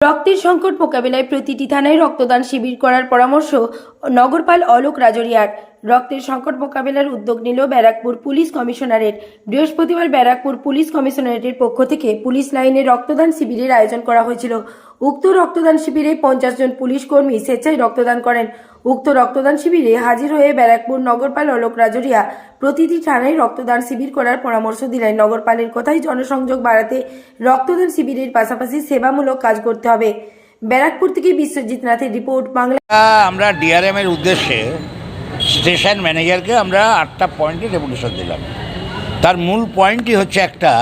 রক্তের সংকট মোকাবেলায় প্রতিটি থানায় রক্তদান শিবির করার পরামর্শ নগরপাল অলোক রাজরিয়ার। রক্তের সংকট মোকাবেলার উদ্যোগ নিল ব্যারাকপুর পুলিশ কমিশনারেট। বৃহস্পতিবার ব্যারাকপুর পুলিশ কমিশনারেটের পক্ষ থেকে পুলিশ লাইনে রক্তদান শিবিরের আয়োজন করা হয়েছিল। উক্ত রক্তদান শিবিরে পঞ্চাশ জন পুলিশ কর্মী স্বেচ্ছায় রক্তদান করেন। উক্ত রক্তদান শিবিরে হাজির হয়ে ব্যারাকপুর নগরপাল অলোক রাজরিয়া প্রতিটি থানায় রক্তদান শিবির করার পরামর্শ দিলেন। নগরপালের কথাই জনসংযোগ বাড়াতে রক্তদান শিবিরের পাশাপাশি সেবামূলক কাজ করতে হবে। ব্যারাকপুর থেকে বিশ্বজিৎ নাথের রিপোর্ট, বাংলা। আমরা ডিআরএম এর উদ্দেশ্যে স্টেশন ম্যানেজারকে আমরা আটটা পয়েন্টে ডেপুটেশন দিলাম। তার মূল পয়েন্টই হচ্ছে একটা,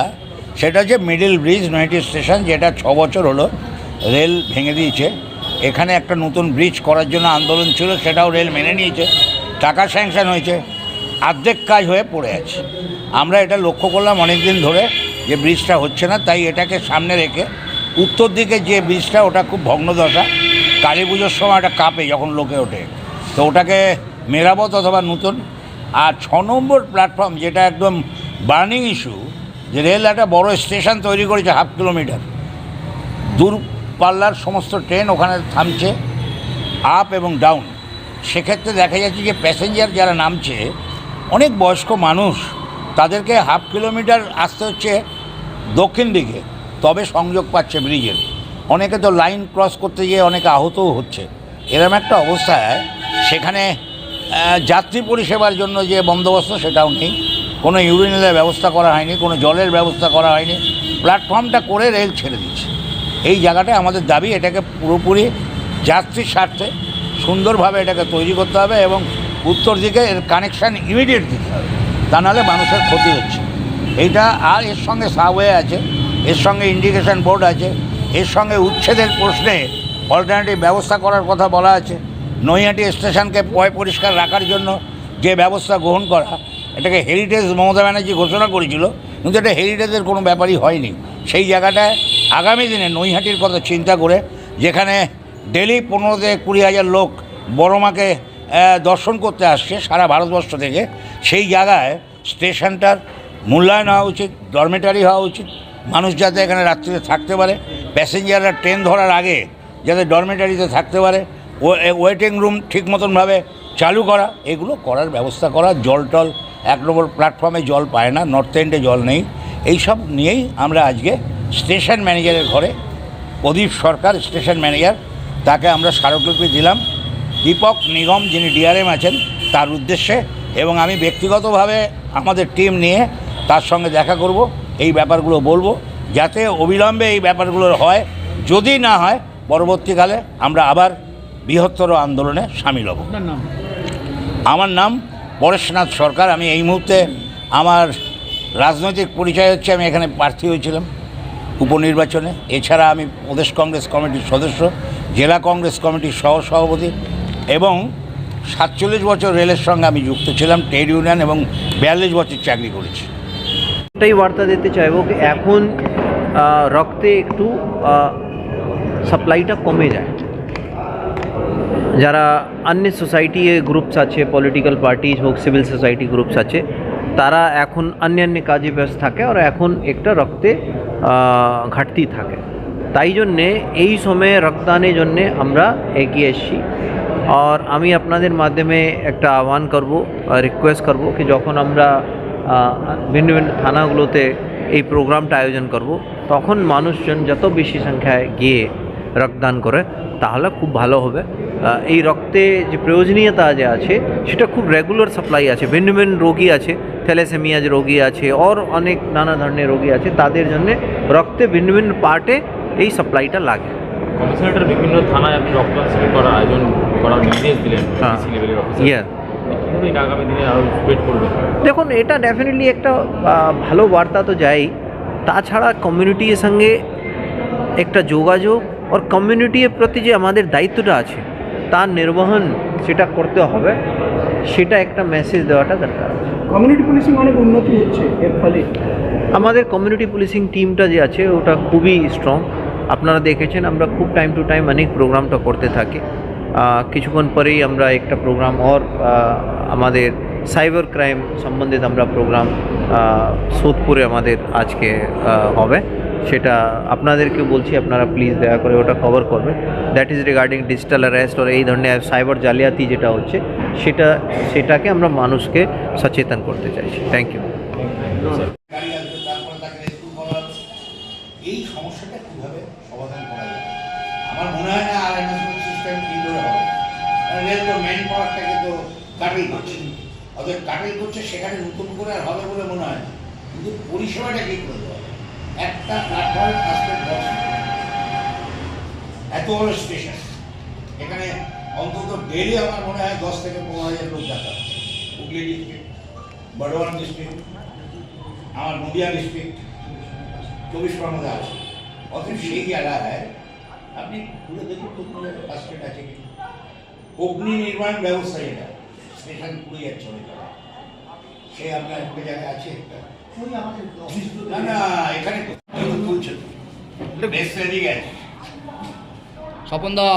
সেটা হচ্ছে মিডিল ব্রিজ নয়টি স্টেশন, যেটা ছ বছর হলো রেল ভেঙে দিয়েছে। এখানে একটা নতুন ব্রিজ করার জন্য আন্দোলন ছিল, সেটাও রেল মেনে নিয়েছে। টাকা স্যাংশন হয়েছে। অর্ধেক কাজ হয়ে পড়ে আছে। আমরা এটা লক্ষ্য করলাম অনেক দিন ধরে যে ব্রিজটা হচ্ছে না, তাই এটাকে সামনে রেখে উত্তর দিকে যে ব্রিজটা ওটা খুব ভগ্নদশা কালী পুজোর সময় একটা কাঁপে যখন লোকে ওঠে, তো ওটাকে মেরামত অথবা নতুন। আর ছ নম্বর প্ল্যাটফর্ম যেটা একদম বার্নিং ইস্যু যে রেল একটা বড় স্টেশন তৈরি করেছে হাফ কিলোমিটার। দূরপাল্লার সমস্ত ট্রেন ওখানে থামছে আপ এবং ডাউন সেক্ষেত্রে দেখা যাচ্ছে যে প্যাসেঞ্জার যারা নামছে, অনেক বয়স্ক মানুষ, তাদেরকে হাফ কিলোমিটার আসতে হচ্ছে দক্ষিণ দিকে, তবে সংযোগ পাচ্ছে ব্রিজের। অনেকে তো লাইন ক্রস করতে গিয়ে অনেকে আহতও হচ্ছে। এরম একটা অবস্থায় সেখানে যাত্রী পরিষেবার জন্য যে বন্দোবস্ত সেটাও নেই। কোনো ইউরিনালের ব্যবস্থা করা হয়নি, কোনো জলের ব্যবস্থা করা হয়নি। প্ল্যাটফর্মটা করে রেল ছেড়ে দিচ্ছে। এই জায়গাটায় আমাদের দাবি, এটাকে পুরোপুরি যাত্রীর স্বার্থে সুন্দরভাবে এটাকে তৈরি করতে হবে এবং উত্তর দিকে এর কানেকশান ইমিডিয়েট দিতে হবে। তা নাহলে মানুষের ক্ষতি হচ্ছে। এইটা আর এর সঙ্গে সাবওয়ে আছে, এর সঙ্গে ইন্ডিকেশন বোর্ড আছে, এর সঙ্গে উচ্ছেদের প্রশ্নে অল্টারনেটিভ ব্যবস্থা করার কথা বলা আছে। নৈহাটি স্টেশনকে পয় পরিষ্কার রাখার জন্য যে ব্যবস্থা গ্রহণ করা, এটাকে হেরিটেজ মমতা ব্যানার্জি ঘোষণা করেছিল, কিন্তু এটা হেরিটেজের কোনো ব্যাপারই হয়নি। সেই জায়গাটায় আগামী দিনে নৈহাটির কথা চিন্তা করে যেখানে ডেলি পনেরো থেকে কুড়ি হাজার লোক বড়মাকে দর্শন করতে আসছে সারা ভারতবর্ষ থেকে, সেই জায়গায় স্টেশনটার মূল্যায়ন হওয়া উচিত ডরমেটারি হওয়া উচিত, মানুষ যাতে এখানে রাত্রিতে থাকতে পারে প্যাসেঞ্জাররা ট্রেন ধরার আগে যাতে ডরমেটারিতে থাকতে পারে ওয়েটিং রুম ঠিক মতনভাবে চালু করা, এগুলো করার ব্যবস্থা করা, জল টল এক নম্বর প্ল্যাটফর্মে জল পায় না নর্থ এন্ডে জল নেই, এইসব নিয়েই আমরা আজকে স্টেশন ম্যানেজারের ঘরে প্রদীপ সরকার স্টেশন ম্যানেজার তাকে আমরা স্মারকলিপি দিলাম। দীপক নিগম যিনি ডিআরএম আছেন তার উদ্দেশ্যে এবং আমি ব্যক্তিগতভাবে আমাদের টিম নিয়ে তার সঙ্গে দেখা করব এই ব্যাপারগুলো বলব যাতে অবিলম্বে এই ব্যাপারগুলোর হয়। যদি না হয় পরবর্তীকালে আমরা আবার বৃহত্তর আন্দোলনে সামিল হব। আমার নাম পরেশনাথ সরকার। আমি এই মুহূর্তে আমার রাজনৈতিক পরিচয় হচ্ছে আমি এখানে প্রার্থী হয়েছিলাম। উপনির্বাচনে। এছাড়া আমি প্রদেশ কংগ্রেস কমিটির সদস্য, জেলা কংগ্রেস কমিটির সহ সভাপতি এবং সাতচল্লিশ বছর রেলের সঙ্গে আমি যুক্ত ছিলাম, ট্রেড ইউনিয়ন এবং বিয়াল্লিশ বছর চাকরি করেছি। এটাই বার্তা দিতে চাইব এখন রক্তে একটু সাপ্লাইটা কমে যায়। যারা অন্য সোসাইটি গ্রুপস আছে, পলিটিক্যাল পার্টিজ হোক, সিভিল সোসাইটি গ্রুপস আছে, তারা এখন অন্যান্য কাজে ব্যস্ত থাকে আর এখন একটা রক্তে ঘাটতি থাকে। তাই জন্যে এই সময়ে রক্তদানের জন্যে আমরা এগিয়ে এসেছি। আর আমি আপনাদের মাধ্যমে একটা আহ্বান করব রিকোয়েস্ট করব কি যখন আমরা আহ, ভিন্ন ভিন্ন থানাগুলোতে এই প্রোগ্রামটা আয়োজন করব তখন মানুষজন যত বেশি সংখ্যায় গিয়ে রক্তদান করে তাহলে খুব ভালো হবে। এই রক্তে যে প্রয়োজনীয়তা যে আছে সেটা খুব রেগুলার সাপ্লাই আছে। ভিন্ন ভিন্ন রোগী আছে থ্যালাসেমিয়া যে রোগী আছে ওর অনেক নানা ধরনের রোগী আছে তাদের জন্য রক্তে ভিন্ন ভিন্ন পার্টে এই সাপ্লাইটা লাগে। কমিশনারেটের বিভিন্ন থানায় আপনি রক্তদান শিবির করার আয়োজন করার নির্দেশ দিলেন হ্যাঁ। ইয়ে দেখুন এটা ডেফিনেটলি একটা ভালো বার্তা তো যাই তাছাড়া কমিউনিটির সঙ্গে একটা যোগাযোগ আর কমিউনিটির প্রতি যে আমাদের দায়িত্বটা আছে তার নির্বহন সেটা করতে হবে সেটা একটা মেসেজ দেওয়াটা দরকার কমিউনিটি পুলিশিং অনেক উন্নতি হচ্ছে এর ফলে আমাদের কমিউনিটি পুলিশিং টিমটা যে আছে ওটা খুবই স্ট্রং আপনারা দেখেছেন আমরা খুব টাইম টু টাইম অনেক প্রোগ্রামটা করতে থাকি কিছুক্ষণ পরেই আমরা একটা প্রোগ্রাম ওর আমাদের সাইবার ক্রাইম সম্বন্ধিত আমরা প্রোগ্রাম সোদপুরে আমাদের আজকে হবে সেটা আপনাদেরকে বলছি, আপনারা প্লিজ দয়া করে ওটা কভার করবেন। That is regarding digital arrest or এই ধরনের সাইবার জালিয়াতি যেটা হচ্ছে, সেটা, সেটাকে আমরা মানুষকে সচেতন করতে চাইছি। থ্যাংক ইউ হবে। হবে সেখানে নতুন করে আর হবে বলে মনে হয় কিন্তু পরিষেবাটা কী করে দেওয়া যায়? একটা প্ল্যাটফর্মে আসবে দশ এত বড় স্টেশন এখানে অন্তত ডেলি আমার মনে হয় দশ থেকে পনেরো হাজার লোক যাতায়াত হুগলি ডিস্ট্রিক্ট বর্ধমান ডিস্ট্রিক্ট আমার নদিয়া ডিস্ট্রিক্ট চব্বিশ পরগনা আছে। অতএব সেই জায়গায় আপনি ঘুরে দেখুন কোনো বাস আছে কি অগ্নি নির্মাণ ব্যবস্থা যেটা স্টেশন পুড়ে যাচ্ছে অনেক জায়গায় সে আপনার জায়গায় আছে একটা। না না এখানে তো তুলছে স্বপন দা।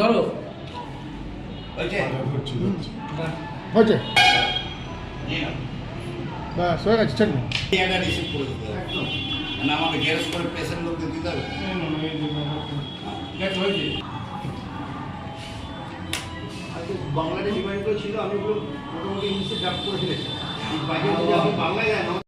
ধরো। হয়েছে? ব্যাস হয়ে গেছে করে না আমাকে করে পেশেন্ট লোকদের দিতে হবে। বাংলাদেশ ডিমান্ড ছিল আমি মোটামুটি ইংলিশে ড্রাফট করে ফেলেছি Vậy thì bây.